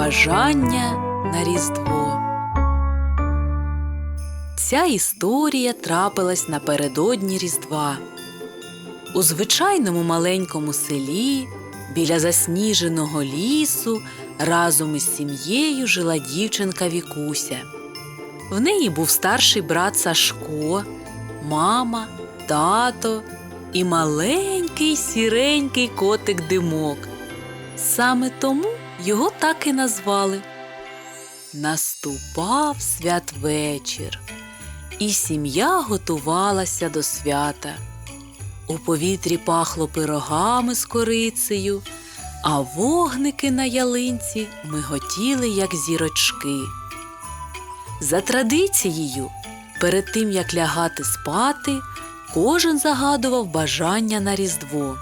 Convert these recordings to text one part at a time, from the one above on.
Бажання на Різдво. Ця історія трапилась напередодні Різдва. У звичайному маленькому селі біля засніженого лісу разом із сім'єю жила дівчинка Вікуся. В неї був старший брат Сашко, мама, тато і маленький сіренький котик Димок. Саме тому його так і назвали. Наступав святвечір, і сім'я готувалася до свята. У повітрі пахло пирогами з корицею, а вогники на ялинці миготіли, як зірочки. За традицією, перед тим як лягати спати, кожен загадував бажання на Різдво.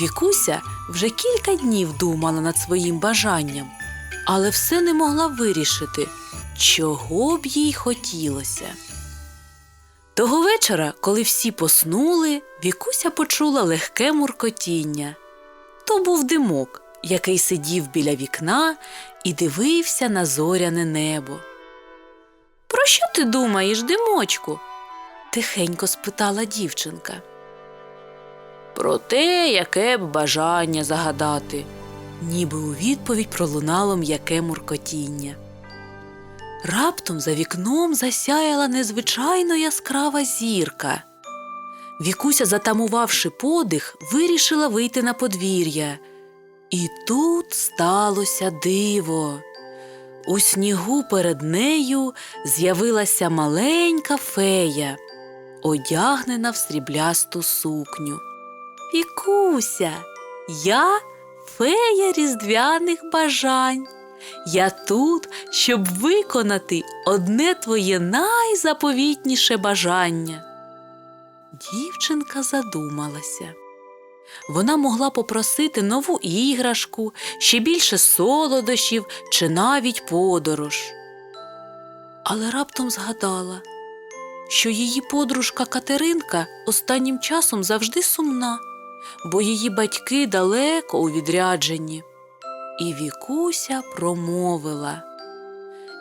Вікуся вже кілька днів думала над своїм бажанням, але все не могла вирішити, чого б їй хотілося. Того вечора, коли всі поснули, Вікуся почула легке муркотіння. То був димок, який сидів біля вікна і дивився на зоряне небо. Про що ти думаєш, димочку? тихенько спитала дівчинка. Про те, яке б бажання загадати, ніби у відповідь пролунало м'яке муркотіння. Раптом за вікном засяяла незвичайно яскрава зірка. Вікуся, затамувавши подих, вирішила вийти на подвір'я. І тут сталося диво. У снігу перед нею з'явилася маленька фея, одягнена в сріблясту сукню. Вікуся, я фея різдвяних бажань. Я тут, щоб виконати одне твоє найзаповітніше бажання. Дівчинка задумалася. Вона могла попросити нову іграшку, ще більше солодощів чи навіть подорож. Але раптом згадала, що її подружка Катеринка останнім часом завжди сумна, бо її батьки далеко у відрядженні. І Вікуся промовила.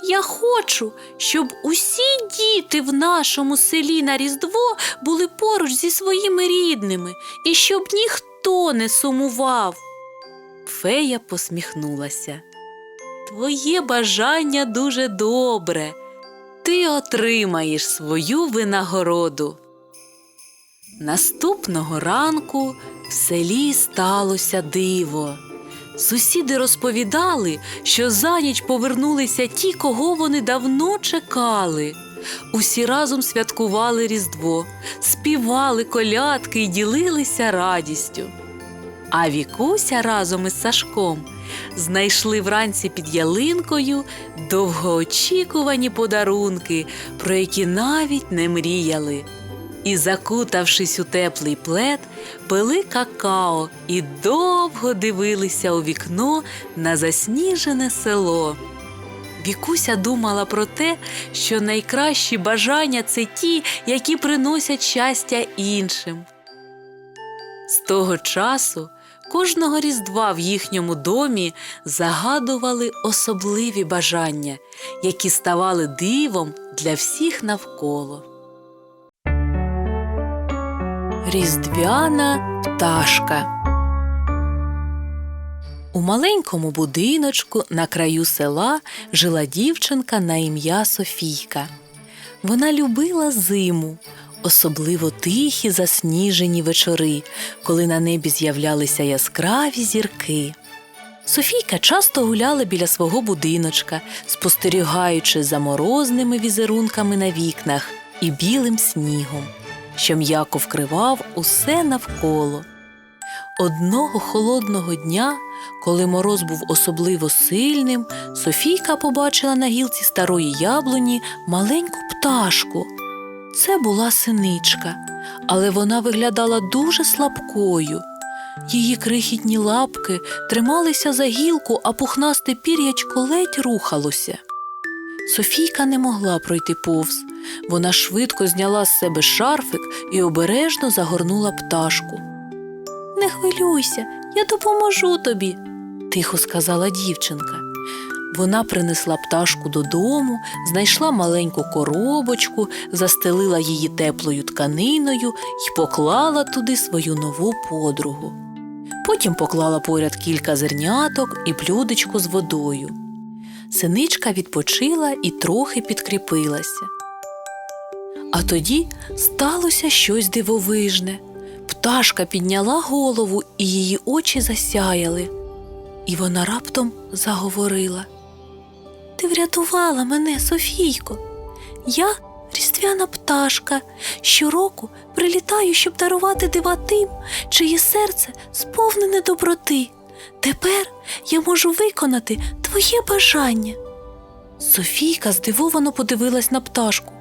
Я хочу, щоб усі діти в нашому селі на Різдво були поруч зі своїми рідними і щоб ніхто не сумував. Фея посміхнулася. Твоє бажання дуже добре. Ти отримаєш свою винагороду. Наступного ранку в селі сталося диво. Сусіди розповідали, що за ніч повернулися ті, кого вони давно чекали. Усі разом святкували Різдво, співали колядки і ділилися радістю. А Вікуся разом із Сашком знайшли вранці під ялинкою довгоочікувані подарунки, про які навіть не мріяли. І, закутавшись у теплий плед, пили какао і довго дивилися у вікно на засніжене село. Вікуся думала про те, що найкращі бажання це ті, які приносять щастя іншим. З того часу кожного різдва в їхньому домі загадували особливі бажання, які ставали дивом для всіх навколо. Різдвяна пташка. У маленькому будиночку на краю села жила дівчинка на ім'я Софійка. Вона любила зиму, особливо тихі засніжені вечори, коли на небі з'являлися яскраві зірки. Софійка часто гуляла біля свого будиночка, спостерігаючи за морозними візерунками на вікнах і білим снігом що м'яко вкривав усе навколо. Одного холодного дня, коли мороз був особливо сильним, Софійка побачила на гілці старої яблуні маленьку пташку. Це була синичка, але вона виглядала дуже слабкою. Її крихітні лапки трималися за гілку, а пухнасте пір'ячко ледь рухалося. Софійка не могла пройти повз. Вона швидко зняла з себе шарфик і обережно загорнула пташку. Не хвилюйся, я допоможу тобі, тихо сказала дівчинка. Вона принесла пташку додому, знайшла маленьку коробочку, застелила її теплою тканиною і поклала туди свою нову подругу. Потім поклала поряд кілька зерняток і блюдечко з водою. Синичка відпочила і трохи підкріпилася. А тоді сталося щось дивовижне. Пташка підняла голову, і її очі засяяли. І вона раптом заговорила. Ти врятувала мене, Софійко. Я різдвяна пташка. Щороку прилітаю, щоб дарувати дива тим, чиє серце сповнене доброти. Тепер я можу виконати твоє бажання. Софійка здивовано подивилась на пташку.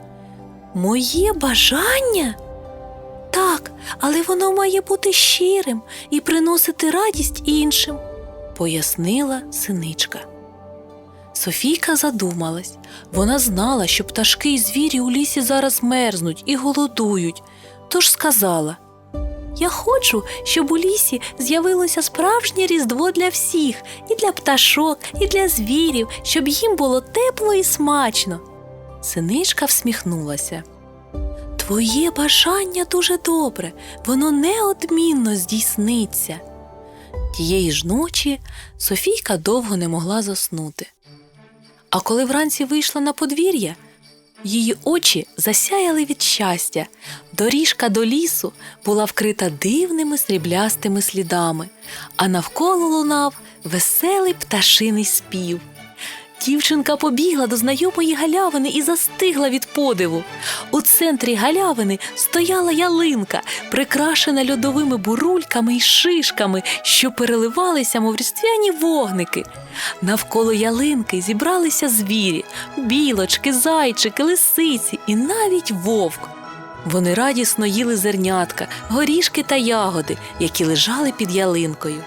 Моє бажання? Так, але воно має бути щирим і приносити радість іншим, пояснила синичка. Софійка задумалась. Вона знала, що пташки і звірі у лісі зараз мерзнуть і голодують, тож сказала: Я хочу, щоб у лісі з'явилося справжнє різдво для всіх, і для пташок, і для звірів, щоб їм було тепло і смачно. Синичка всміхнулася. Твоє бажання дуже добре, воно неодмінно здійсниться. Тієї ж ночі Софійка довго не могла заснути. А коли вранці вийшла на подвір'я, її очі засяяли від щастя. Доріжка до лісу була вкрита дивними сріблястими слідами, а навколо лунав веселий пташиний спів. Дівчинка побігла до знайомої галявини і застигла від подиву. У центрі галявини стояла ялинка, прикрашена льодовими бурульками і шишками, що переливалися, мов різдвяні вогники. Навколо ялинки зібралися звірі, білочки, зайчики, лисиці і навіть вовк. Вони радісно їли зернятка, горішки та ягоди, які лежали під ялинкою.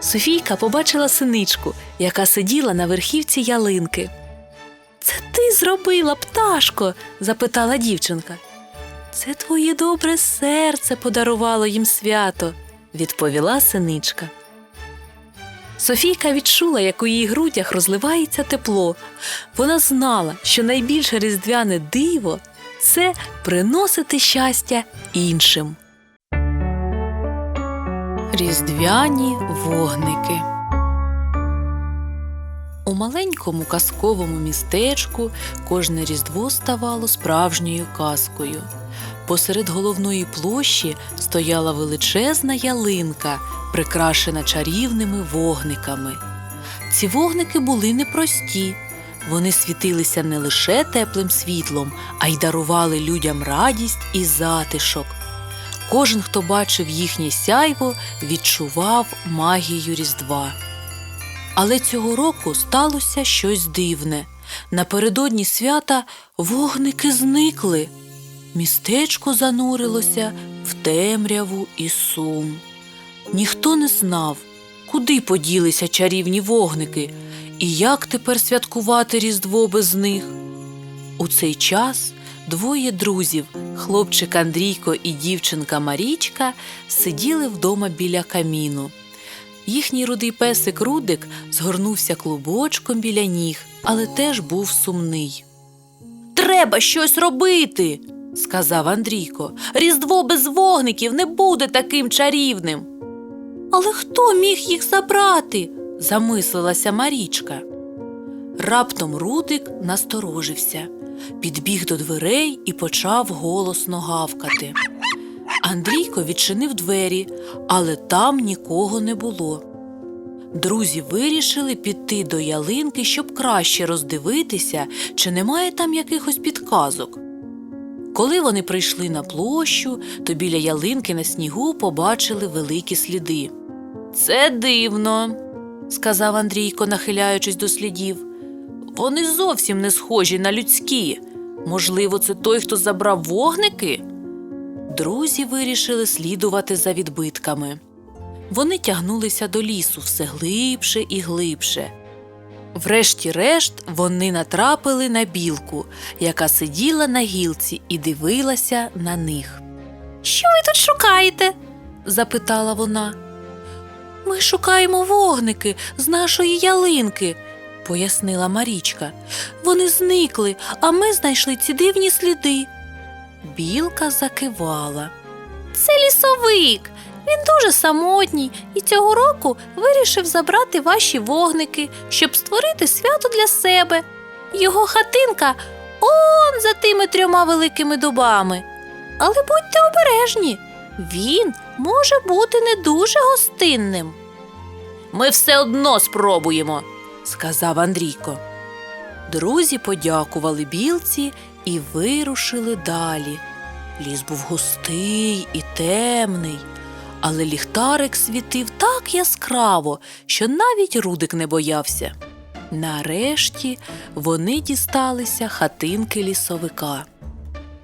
Софійка побачила синичку, яка сиділа на верхівці ялинки. Це ти зробила, пташко? запитала дівчинка. Це твоє добре серце подарувало їм свято, відповіла синичка. Софійка відчула, як у її грудях розливається тепло. Вона знала, що найбільше різдвяне диво це приносити щастя іншим. Різдвяні вогники. У маленькому казковому містечку кожне різдво ставало справжньою казкою. Посеред головної площі стояла величезна ялинка, прикрашена чарівними вогниками. Ці вогники були непрості. Вони світилися не лише теплим світлом, а й дарували людям радість і затишок. Кожен, хто бачив їхнє сяйво, відчував магію Різдва. Але цього року сталося щось дивне. Напередодні свята вогники зникли. Містечко занурилося в темряву і сум. Ніхто не знав, куди поділися чарівні вогники і як тепер святкувати Різдво без них. У цей час двоє друзів, хлопчик Андрійко і дівчинка Марічка, сиділи вдома біля каміну. Їхній рудий песик Рудик згорнувся клубочком біля ніг, але теж був сумний. Треба щось робити, сказав Андрійко. Різдво без вогників не буде таким чарівним. Але хто міг їх забрати? замислилася Марічка. Раптом Рудик насторожився, підбіг до дверей і почав голосно гавкати. Андрійко відчинив двері, але там нікого не було. Друзі вирішили піти до ялинки, щоб краще роздивитися, чи немає там якихось підказок. Коли вони прийшли на площу, то біля ялинки на снігу побачили великі сліди. Це дивно, сказав Андрійко, нахиляючись до слідів. Вони зовсім не схожі на людські. Можливо, це той, хто забрав вогники? Друзі вирішили слідувати за відбитками. Вони тягнулися до лісу все глибше і глибше. Врешті-решт вони натрапили на білку, яка сиділа на гілці і дивилася на них. Що ви тут шукаєте? запитала вона. Ми шукаємо вогники з нашої ялинки, пояснила Марічка. Вони зникли, а ми знайшли ці дивні сліди. Білка закивала. Це лісовик. Він дуже самотній і цього року вирішив забрати ваші вогники, щоб створити свято для себе. Його хатинка он за тими трьома великими дубами. Але будьте обережні, він може бути не дуже гостинним. Ми все одно спробуємо, сказав Андрійко. Друзі подякували білці і вирушили далі. Ліс був густий і темний, але ліхтарик світив так яскраво, що навіть Рудик не боявся. Нарешті вони дісталися хатинки лісовика.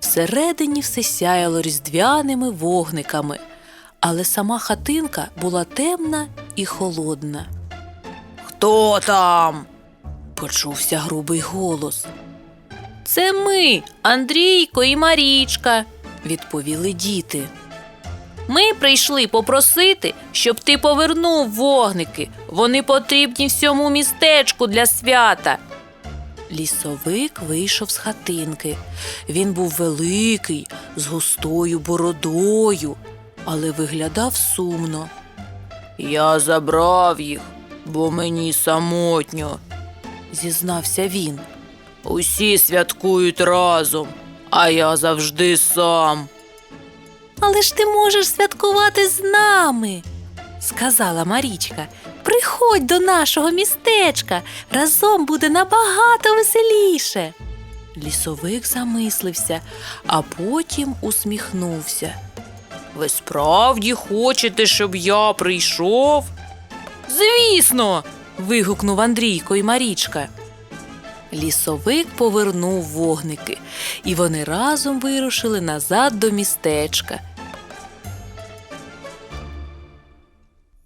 Всередині все сяяло різдвяними вогниками, але сама хатинка була темна і холодна. Хто там? почувся грубий голос. Це ми, Андрійко і Марічка, відповіли діти. Ми прийшли попросити, щоб ти повернув вогники. Вони потрібні всьому містечку для свята. Лісовик вийшов з хатинки. Він був великий, з густою бородою, але виглядав сумно. Я забрав їх, бо мені самотньо, зізнався він. Усі святкують разом, а я завжди сам. Але ж ти можеш святкувати з нами, сказала Марічка. Приходь до нашого містечка, разом буде набагато веселіше. Лісовик замислився, а потім усміхнувся. Ви справді хочете, щоб я прийшов? Звісно. вигукнув Андрійко і Марічка. Лісовик повернув вогники, і вони разом вирушили назад до містечка.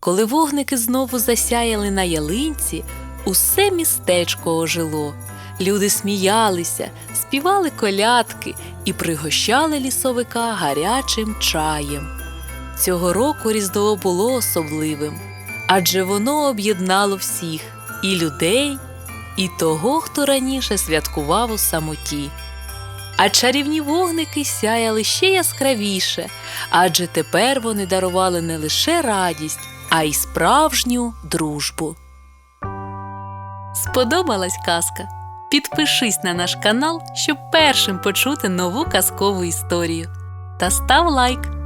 Коли вогники знову засяяли на ялинці, усе містечко ожило. Люди сміялися, співали колядки і пригощали лісовика гарячим чаєм. Цього року Різдво було особливим, адже воно об'єднало всіх і людей, і того, хто раніше святкував у самоті. А чарівні вогники сяяли ще яскравіше, адже тепер вони дарували не лише радість, а й справжню дружбу. Сподобалась казка? Підпишись на наш канал, щоб першим почути нову казкову історію. Та став лайк.